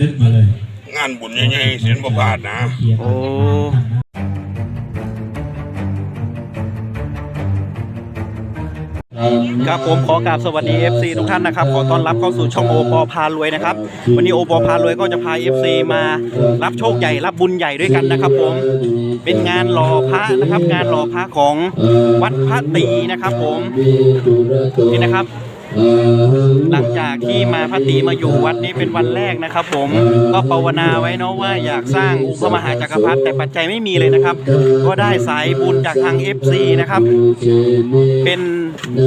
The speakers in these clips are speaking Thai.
ดึกมาเลย งานบุญใหญ่ๆเสียนประพลาดนะ โอ้ ครับผมขอกราบสวัสดี FC ทุกท่านนะครับ ขอต้อนรับเข้าสู่ช่องโอปอพารวยนะครับ วันนี้โอปอพารวยก็จะพา FC มารับโชคใหญ่รับบุญใหญ่ด้วยกันนะครับ ผมเป็นงานหล่อพระนะครับ งานหล่อพระของวัดพระตรีนะครับ ผมนี่นะครับ หลังจากที่มาพระตีมาอยู่วัดนี้เป็นวันแรกนะครับ ผมก็ภาวนาไว้เนาะว่าอยากสร้างองค์พระมหาจักรพรรดิแต่ปัจจัยไม่มีเลยนะครับ ก็ได้สายบุญจากทาง FC นะครับ เป็น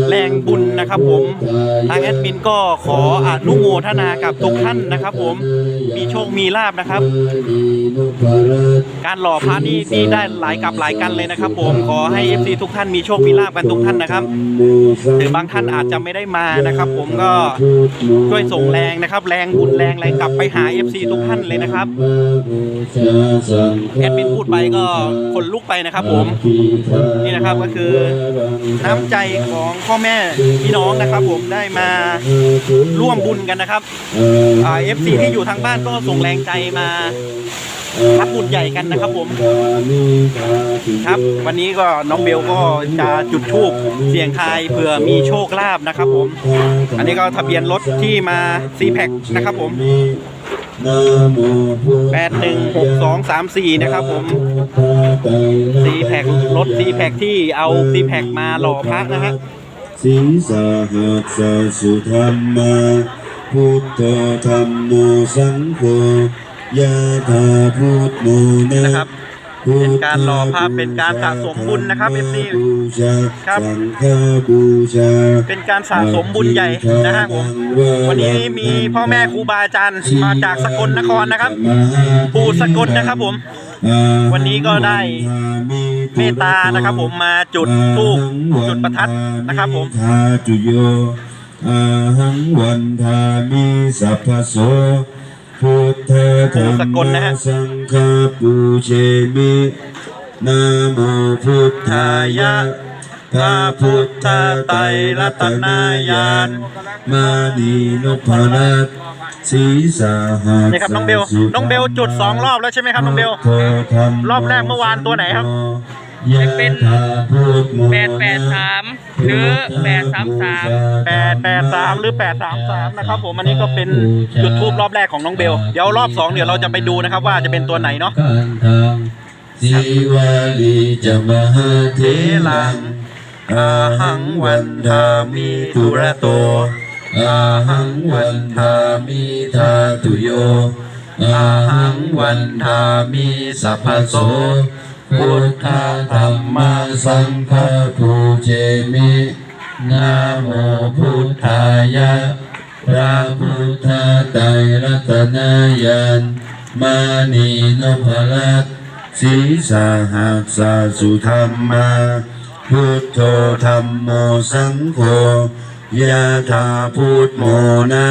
แรงบุญนะครับ ผมทางแอดมินก็ขออนุโมทนากับทุกท่านนะครับ ผมมีโชคมีลาบนะครับ การหล่อพระนี่นี่ได้หลายกับหลายกันเลยนะครับ ผมขอให้ FC ทุกท่านมีโชคมีลาบกันทุกท่านนะครับถึงบางท่านอาจจะไม่ได้มานะครับ ผมก็ช่วยส่งแรงนะครับ แรงบุญแรงแรงกลับไปหา FC ทุกท่านเลยนะครับแอดมินพูดไปก็คนลุกไปนะครับ ผมนี่นะครับก็คือน้ำใจของพ่อแม่พี่น้องนะครับ ผมได้มาร่วมบุญกันนะครับเอ่า FC ที่อยู่ทางบ้านก็ส่งแรงใจมารับบุญใหญ่กันนะครับผม ครับ วันนี้ก็น้องเบลก็จะจุดธูปเสี่ยงทายเผื่อมีโชคลาภนะครับผม อันนี้ก็ทะเบียนรถที่มาซีแพคนะครับผมแปดหนึ่งหกสองสามสี่นะครับผมซีแพครถซีแพคที่เอาซีแพคมาหล่อพระนะฮะสิงสาหัสสุธรรมาพุทธธรรมโมสังโฆ นะนะครับเป็นการหล่อภาพเป็นการสะสมบุญนะครับ FC บูชาครับสังฆบูชาเป็นการสะสมบุญใหญ่นะฮะผมวันนี้มีพ่อแม่ครูบาอาจารย์มาจากสกลนครนะครับปู่สกลนะครับผม วันนี้ก็ได้เมตตานะครับผมมาจุดธูปจุดประทัดนะครับผมทาจุโยอาหังวันทามิสัพพโส พุทธธรรปู่สกลนะมฮะสังฆปูเชมินะโมพุทธายะพระพุทธไตรรัตนายานมานีนพรัตน์ศีสาหัสนี่ครับน้องเบลน้องเบลจุดสองรอบแล้วใช่ไหมครับน้องเบลรอบแรกเมื่อวานตัวไหนครับ เป็นแปดแปดสามหรือแปดสามสามแปดแปดสามหรือแปดสามสามนะครับผมอันนี้ก็เป็นจุดทูบรอบแรกของน้องเบล เดี๋ยวรอบสองเดี๋ยวเราจะไปดูนะครับว่าจะเป็นตัวไหนเนาะกันทังสีวาลีจะมหาเทลังอาหังวันทามิทุระโตอาหังวันทามิทาตุโยอาหังวันทามิสัพพโส พุทธธรรมสังฆปูเจมินะโมพุทธายะพระพุทธไตรรัตนายานมานีนพรัตน์ศีสาหัสสะสุธรรมาพุทโธธรรมโมสังโฆยะธาพุทโมนะ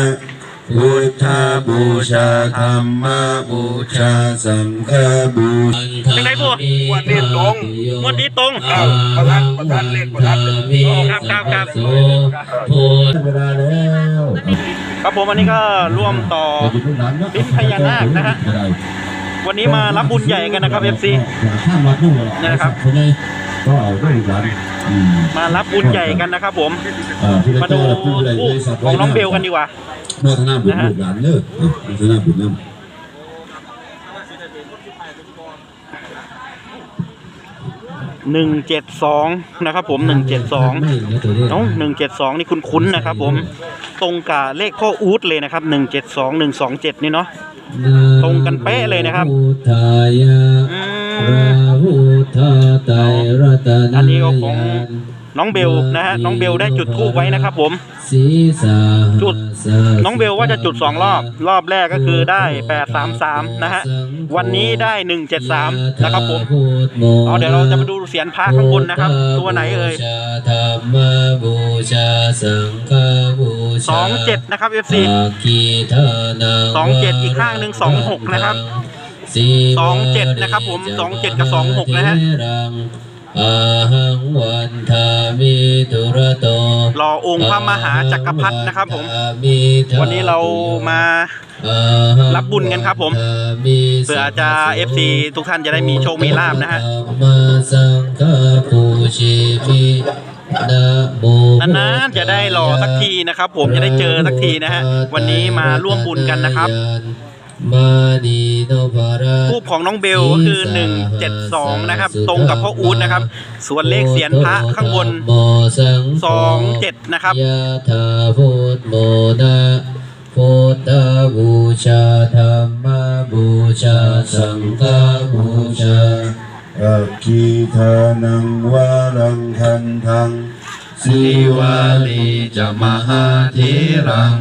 พุทธบูชาธรรมบูชาสังฆบูชาเป็นไงพวกวันนี้ตรงงวดนี้ตรงอ้าวประทัดประทัดเลขประทัดเลยโอ้ครับครับครับเวลาแล้วครับผมวันนี้ก็ร่วมต่อลิ้นพญานาคนะฮะวันนี้มารับบุญใหญ่กันนะครับ FC ข้ามวัดนู่นเลยเนี่ยนะครับคนนี้ ก็เอาด้วยกันอืมมารับบุญใหญ่กันนะครับผม เอ่อที่เรามาเจดูอเราพูดอะไรทูเลยปสัตว์ของน้องเบลกันดีกว่า โมทนาบุญลูกหลานเลิกโมทนาบุญน้ำหนึ่งเจ็ดสองนะครับผมหนึ่งเจ็ดสองน้องหนึ่งเจ็ดสองนี่คุ้นๆนะครับผม ตรงกับเลขพ่ออู๊ดเลยนะครับหนึ่งเจ็ดสองหนึ่งสองเจ็ดนี่เนาะ ตรงกันเป๊ะเลยนะครับ พุทธายะ อืพระม อันนี้ก็ของน้องเบลนะฮะน้องเบลได้จุดทูบไว้นะครับผมศีสาจุดน้องเบลว่าจะจุดสองรอบ รอบแรกก็คือได้แปดสามสามนะฮะวันนี้ได้หนึ่งเจ็ดสามนะครับผมเอาเดี๋ยวเราจะมาดูเสียงพระข้างบนนะครับ ตัวไหนเอ่ยธรรมบูชาสังฆบูชาสองเจ็ดนะครับ FC อาคีทานังสองเจ็ดอีกข้างหนึ่งสองหกนะครับ สองเจ็ดนะครับผมสองเจ็ดกับสองหกนะฮะอาหังวันทามิตุระโตรอองค์พระมหาจักรพรรดินะครับผม วันนี้เรามารับบุญกันครับผมเผื่อจะ FC ทุกท่านจะได้มีโชคมีลาบนะฮะมาสังฆปูชิมินะโมนานๆจะได้รอสักทีนะครับ ผมจะได้เจอสักทีนะฮะวันนี้มาร่วมบุญกันนะครับ มานีโนภาระทูปของน้องเบลก็คือ 172 นะครับ ตรงกับพ่ออู๊ดนะครับ ส่วนเลขเสียนพระข้างบน 27 นะครับยะถาพุทโมนะพุทธบูชาธรรมบูชา สังฆบูชาอัคคีทานังวารังคันทังสิวาลีจะมหาเทรัง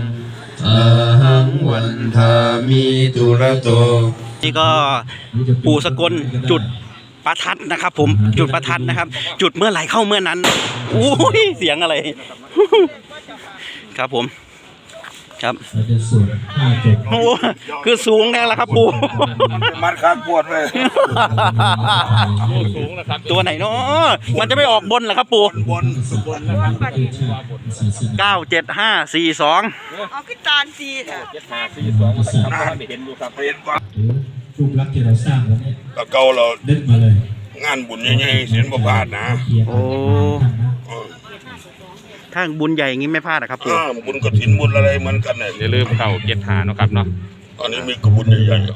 อาหังวันทามิตุระโต นี่ก็ปู่สกลจุดประทัดนะครับ ผมจุดประทัดนะครับ จุดเมื่อไหร่เข้าเมื่อนั้นโอ้ยเสียงอะไร ครับผม ครับเราจะสวดห้าจบโอ้คือสูงแน่ละครับปู่มัดขาดปวดเลยตัวไหนเนาะมันจะไม่ออกบนเหรอครับปู่บนเก้าเจ็ดห้าสี่สองเอาขึ้นตาลซีเถอะเห็นว่ารูปลักษณ์ที่เราสร้างแล้วเนี่ยตะเกาเราเด็ดมาเลย งานบุญใหญ่ๆเสียนบ่พลาดนะเขียนโอ้เออ ถ้าบุญใหญ่อย่างงี้ไม่พลาดอะครับปู่อ่าบุญกฐินบุญอะไรเหมือนกันเนี่ยอย่าลืมเข้าเกียรติหาเนาะครับเนาะตอนนี้มีกระบุญใหญ่ๆอยู่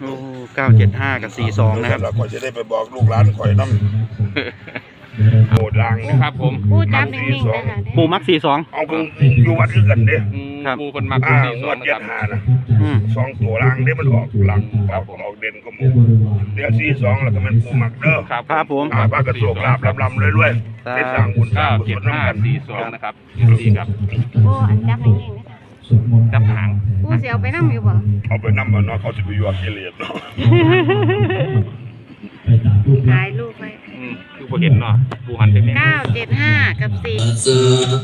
โอ้เก้าเจ็ดห้ากับสี่สองนะครับ แล้วก็จะได้ไปบอกลูกหลานข่อยน้ำ โหดลางนะครับ ผมพูดจับนิ่งๆนะคะปู่มักสี่สอง เอาเพิ่งอยู่วัดคือกันเด้อืมครับ ปูคนมักอ่าสี่งสวอดงนะเจ็คดรับ หานะอืมสองตัวล่างเด้มันออกหลังครับผมออกเด่นก็หมูและบริวารเดี๋ยวสี่สองแล้วก็มันปูหมักเด้อครับครับผมอ่าบ้านกระโศกลาบลำๆเลยด้วยๆได้สร้างบุญสร้าเก้างกุศเจ็ดลห้าน้ำกันสี่สองนะครับดีครับโอ้อันจับนิ่งๆนะคะสวดมนต์จับหางผู้เสียวไปนั่งอยู่บ่เอาไปน้ำมันเนาะเขาจะไปยั่วกิเลสเนาะไปตามรูปลักษณ์ ถ่ายรูปไว้ อืม คือพอเห็นเนาะปูหันเป็นแม่เก้าเจ็ดห้ากับสี่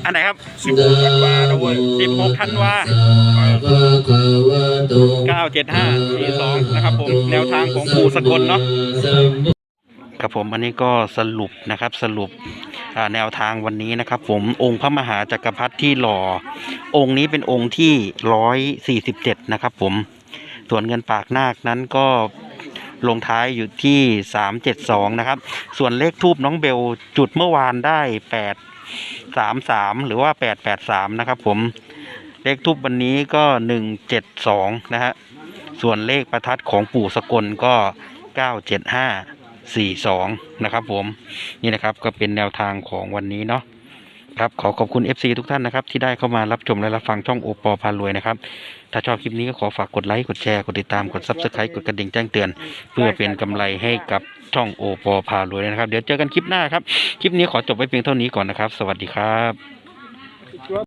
อันไหนครับสิบหกธันวานะเว้ย16ธันวาเก้าเจ็ดห้าสี่สองนะครับผมแนวทางของปู่สกลเนาะครับผมอันนี้ก็สรุปนะครับสรุปอ่าแนวทางวันนี้นะครับ ผมองค์พระมหาจักรพรรดิที่หล่อ องค์นี้เป็นองค์ที่ร้อยสี่สิบเจ็ดนะครับ ผมส่วนเงินปากนาคนั้นก็ ลงท้ายอยู่ที่สามเจ็ดสองนะครับ ส่วนเลขทูบน้องเบลจุดเมื่อวานได้แปดสามสามหรือว่าแปดแปดสามนะครับผม เลขทูบวันนี้ก็หนึ่งเจ็ดสองนะฮะ ส่วนเลขประทัดของปู่สกลก็เก้าเจ็ดห้าสี่สองนะครับผม นี่นะครับก็เป็นแนวทางของวันนี้เนาะ ครับขอขอบคุณ FC ทุกท่านนะครับ ที่ได้เข้ามารับชมและรับฟังช่องโอปอพารวยนะครับ ถ้าชอบคลิปนี้ก็ขอฝากกดไลค์กดแชร์กดติดตามกดซับสไครต์กดกระดิ่งแจ้งเตือน เพื่อเป็นกำไรให้กับช่องโอปอพารวยนะครับ เดี๋ยวเจอกันคลิปหน้าครับ คลิปนี้ขอจบไว้เพียงเท่านี้ก่อนนะครับ สวัสดีครับ